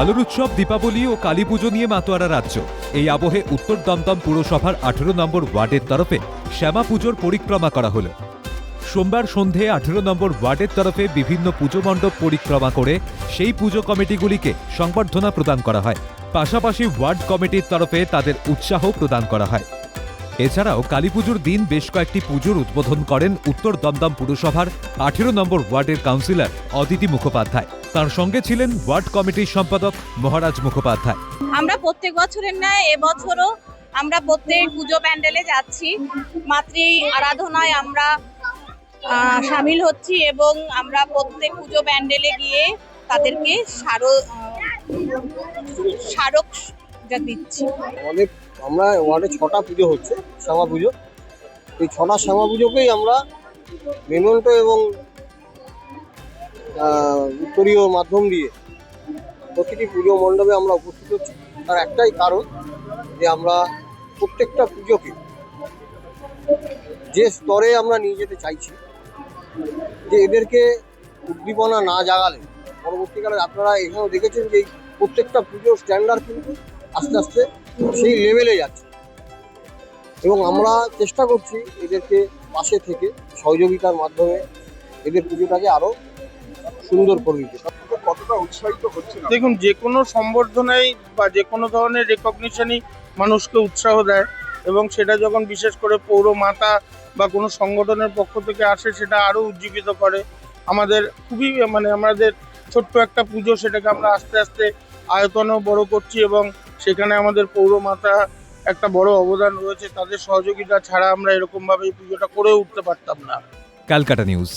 আলোর উৎসব, দীপাবলি ও কালী পুজো নিয়ে মাতোয়ারা রাজ্য। এই আবহে উত্তর দমদম পুরসভার আঠেরো নম্বর ওয়ার্ডের তরফে শ্যামা পুজোর পরিক্রমা করা হলো। সোমবার সন্ধে আঠেরো নম্বর ওয়ার্ডের তরফে বিভিন্ন পুজো মণ্ডপ পরিক্রমা করে সেই পুজো কমিটিগুলিকে সংবর্ধনা প্রদান করা হয়। পাশাপাশি ওয়ার্ড কমিটির তরফে তাদের উৎসাহ প্রদান করা হয়। এছাড়াও কালীপুজোর দিন বেশ কয়েকটি পুজোর উদ্বোধন করেন উত্তর দমদম পুরসভার আঠেরো নম্বর ওয়ার্ডের কাউন্সিলর অদিতি মুখোপাধ্যায়। তার সঙ্গে ছিলেন ওয়ার্ড কমিটির সম্পাদক মহারাজ মুখোপাধ্যায়। আমরা প্রত্যেক বছরের ন্যায় এবছরও আমরা প্রত্যেক পুজো প্যান্ডেলে যাচ্ছি। মাতৃ আরাধনায় আমরা সামিল হচ্ছি এবং আমরা প্রত্যেক পুজো প্যান্ডেলে গিয়ে তাদেরকে স্মারক স্মারক যা দিচ্ছি। অনেক আমরা ওয়ার্ডে ছটা পুজো হচ্ছে শ্যামা পুজো। এই ছটা শ্যামা পুজোকেই আমরা মেমন্টো এবং উত্তরীয় মাধ্যম দিয়ে প্রতিটি পুজো মণ্ডপে আমরা উপস্থিত হচ্ছি। তার একটাই কারণ যে আমরা প্রত্যেকটা পুজোকে যে স্তরে আমরা নিয়ে যেতে চাইছি, যে এদেরকে উদ্দীপনা না জাগালে, পরবর্তীকালে আপনারা এখানেও দেখেছেন যে প্রত্যেকটা পুজোর স্ট্যান্ডার্ড কিন্তু আস্তে আস্তে সেই লেভেলে যাচ্ছে। এবং আমরা চেষ্টা করছি এদেরকে পাশে থেকে সহযোগিতার মাধ্যমে এদের পুজোটাকে আরও সুন্দর করে দিতে কতটা উৎসাহিত হচ্ছে দেখুন যে কোনো সম্বর্ধনাই বা যে কোনো ধরনের রেকগনিশনই মানুষকে উৎসাহ দেয় এবং সেটা যখন বিশেষ করে পৌর মাতা বা কোনো সংগঠনের পক্ষ থেকে আসে সেটা আরও উজ্জীবিত করে। আমাদের খুবই মানে আমাদের ছোট্ট একটা পুজো সেটাকে আমরা আস্তে আস্তে আয়তনও বড় করছি এবং সেখানে আমাদের পৌর মাতা একটা বড় অবদান রয়েছে। তাদের সহযোগিতা ছাড়া আমরা এরকমভাবে এই পুজোটা করে উঠতে পারতাম না। Calcutta news.